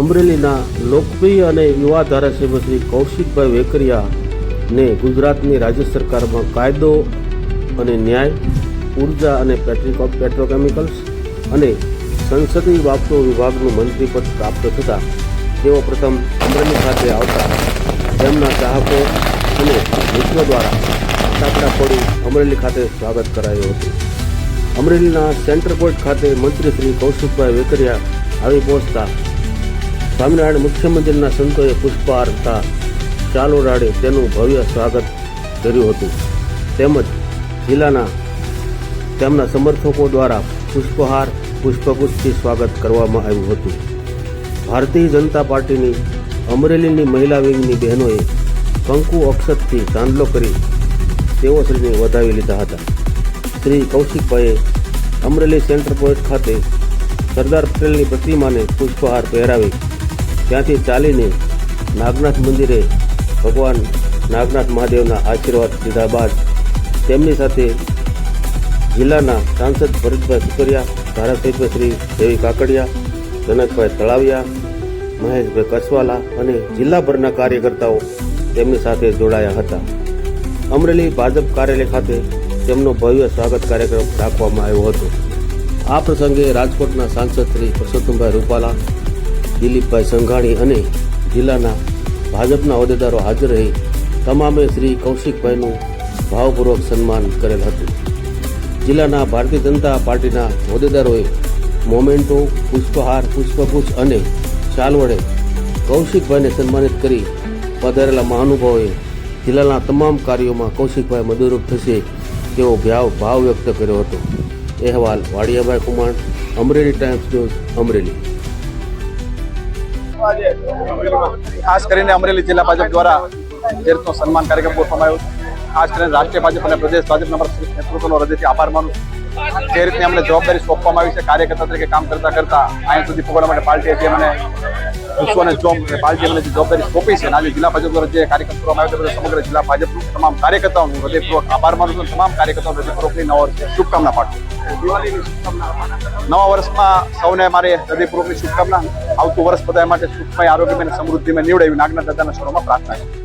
અમરેલીના લોકપ્રિય અને યુવા ધારાસભ્ય શ્રી કૌશિકભાઈ વેકરિયાને ગુજરાતની રાજ્ય સરકારમાં કાયદો અને ન્યાય, ઊર્જા અને પેટ્રિકો, પેટ્રોકેમિકલ્સ અને સંસદીય બાબતો વિભાગનું મંત્રીપદ પ્રાપ્ત થતાં તેઓ પ્રથમ અમરેલી ખાતે આવતા. તેમના ચાહકો અને મિત્રો દ્વારા ફટાકડા પડી અમરેલી ખાતે સ્વાગત કરાયું હતું. અમરેલીના સેન્ટર પોઈન્ટ ખાતે મંત્રી શ્રી કૌશિકભાઈ વેકરિયા આવી પહોંચતા સ્વામિનારાયણ મુખ્ય સંતોએ પુષ્પહાર તથા રાડે ઓડાડી તેનું ભવ્ય સ્વાગત કર્યું હતું. તેમજ જિલ્લાના તેમના સમર્થકો દ્વારા પુષ્પહાર, પુષ્પગુચ્છથી સ્વાગત કરવામાં આવ્યું હતું. ભારતીય જનતા પાર્ટીની અમરેલીની મહિલા વિંગની બહેનોએ કંકુ અક્ષતથી ચાંદલો કરી તેઓ શ્રીને વધાવી લીધા હતા. શ્રી કૌશિકભાઈએ અમરેલી સેન્ટર પોઈન્ટ ખાતે સરદાર પટેલની પ્રતિમાને પુષ્પહાર પહેરાવી ત્યાંથી ચાલીને નાગનાથ મંદિરે ભગવાન નાગનાથ મહાદેવના આશીર્વાદ લીધા બાદ તેમની સાથે જિલ્લાના સાંસદ ભરતભાઈ સુકરિયા, ધારાસભ્ય શ્રી દેવી કાકડિયા, જનકભાઈ તળાવિયા, મહેશભાઈ કસવાલા અને જિલ્લાભરના કાર્યકર્તાઓ તેમની સાથે જોડાયા હતા. અમરેલી ભાજપ કાર્યાલય ખાતે તેમનો ભવ્ય સ્વાગત કાર્યક્રમ રાખવામાં આવ્યો હતો. આ પ્રસંગે રાજકોટના સાંસદ શ્રી પરસોત્તમભાઈ રૂપાલા દિલીપભાઈ સંઘાણી અને જિલ્લાના ભાજપના હોદ્દેદારો હાજર રહી તમામે શ્રી કૌશિકભાઈનું ભાવપૂર્વક સન્માન કરેલ હતું. જિલ્લાના ભારતીય જનતા પાર્ટીના હોદ્દેદારોએ મોમેન્ટો, પુષ્પહાર, પુષ્પગુચ્છ અને શાલ વડે કૌશિકભાઈને સન્માનિત કરી પધારેલા મહાનુભાવોએ જિલ્લાના તમામ કાર્યોમાં કૌશિકભાઈ મદદરૂપ થશે તેવો ભાવ ભાવ વ્યક્ત કર્યો હતો. અહેવાલ વાડિયાભાઈ કુમાર, અમરેલી ટાઈમ્સ ન્યૂઝ, અમરેલી. ખાસ કરીને અમરેલી જિલ્લા ભાજપ દ્વારા જે સન્માન કાર્યક્રમ ગોઠવવામાં આવ્યો ખાસ કરીને રાષ્ટ્રીય ભાજપ અને પ્રદેશ ભાજપના નેતૃત્વનો હૃદયથી આભાર માનું છું. જે રીતની અમને જવાબદારી સોંપવામાં આવી છે, કાર્યકર્તા તરીકે કામ કરતા કરતા અહીંયા સુધી પહોંચવા માટે પાર્ટીએ જે મને વિશ્વ અને જોમ પાર્ટીએ મને જે જવાબદારી સોંપી છે, અને આજે જિલ્લા ભાજપ દ્વારા જે કાર્યક્રમ કરવામાં આવ્યો છે સમગ્ર જિલ્લા ભાજપનું તમામ કાર્યકર્તાઓનું હૃદયપૂર્વક આભાર માનું છું તમામ કાર્યકર્તાઓને હૃદયપૂર્વકની નવા શુભકામના પાઠવું નવા વર્ષમાં સૌને મારી હૃદયપૂર્વકની શુભકામના, આવતું વર્ષ બધા માટે સુખમય, આરોગ્યમય અને સમૃદ્ધિમય નીવડે એવી નાગનાથ દાદાના સ્વરોમાં પ્રાર્થના છે.